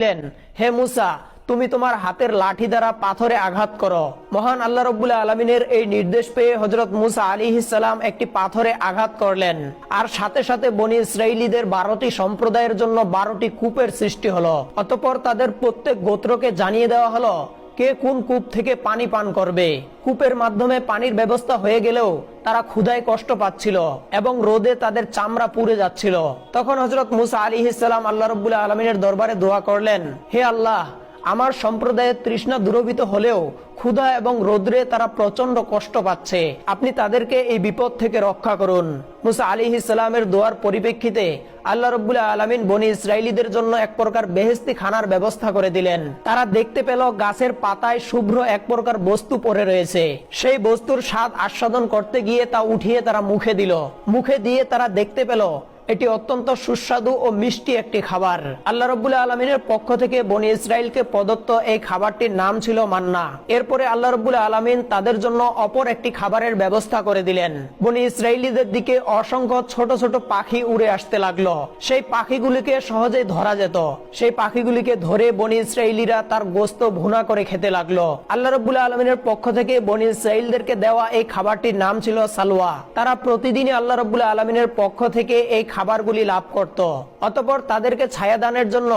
বললেন, হে মুসা, তুমি তোমার হাতের লাঠি দ্বারা পাথরে আঘাত করো। মহান আল্লাহ রবুল্লা আলমিনের এই নির্দেশ পেয়ে হজরত মুসা আলী ইসালাম একটি পাথরে আঘাত করলেন। আর সাথে সাথে বনি ইসরায়েলিদের বারোটি সম্প্রদায়ের জন্য বারোটি কূপের সৃষ্টি হলো। অতপর তাদের প্রত্যেক গোত্রকে জানিয়ে দেওয়া হলো কে কোন কূপ থেকে পানি পান করবে? কূপের মাধ্যমে পানির ব্যবস্থা হয়ে গেলেও তারা ক্ষুধায় কষ্ট পাচ্ছিল এবং রোদে তাদের চামড়া পুড়ে যাচ্ছিল। তখন হজরত মুসা আলী ইসলাম আল্লাহ রবুল্লাহ আলমিনের দরবারে দোয়া করলেন, হে আল্লাহ আমার সম্প্রদায়ের তৃষ্ণা দূরভীত হলেও ক্ষুধা এবং রোদ্রে তারা প্রচণ্ড কষ্ট পাচ্ছে। আপনি তাদেরকে এই বিপদ থেকে রক্ষা করুন। মুসা আলী ইসলামের দোয়ার পরিপ্রেক্ষিতে আল্লাহ রব্বুল্লাহ আলমিন বনি ইসরায়েলিদের জন্য এক প্রকার বেহেস্তি খানার ব্যবস্থা করে দিলেন। তারা দেখতে পেল গাছের পাতায় শুভ্র এক প্রকার বস্তু পড়ে রয়েছে। সেই বস্তুর স্বাদ আস্বাদন করতে গিয়ে তা উঠিয়ে তারা মুখে দিল। মুখে দিয়ে তারা দেখতে পেল এটি অত্যন্ত সুস্বাদু ও মিষ্টি একটি খাবার। আল্লাহ রব্বুল্লাহ আলমিনের পক্ষ থেকে বনি ইসরায়েলকে প্রদত্ত এই খাবারটির নাম ছিল মান্না। এরপরে আল্লাহ রব্বুল্লাহ আলমিন তাদের জন্য অপর একটি খাবারের ব্যবস্থা করে দিলেন। বনি ইসরায়েলিদের দিকে অসংখ্য ছোট ছোট পাখি উড়ে আসতে লাগল। সেই পাখিগুলিকে সহজেই ধরা যেত। সেই পাখিগুলিকে ধরে বনি ইসরায়েলিরা তার গোস্ত ভুনা করে খেতে লাগল। আল্লাহ রব্বুল্লাহ আলমিনের পক্ষ থেকে বনি ইসরায়েলদেরকে দেওয়া এই খাবারটির নাম ছিল সালোয়া। তারা প্রতিদিনই আল্লাহ রব্বুল্লাহ আলমিনের পক্ষ থেকে এই খাবারগুলি লাভ করত অতপর তাদেরকে ছায়া দানের জন্য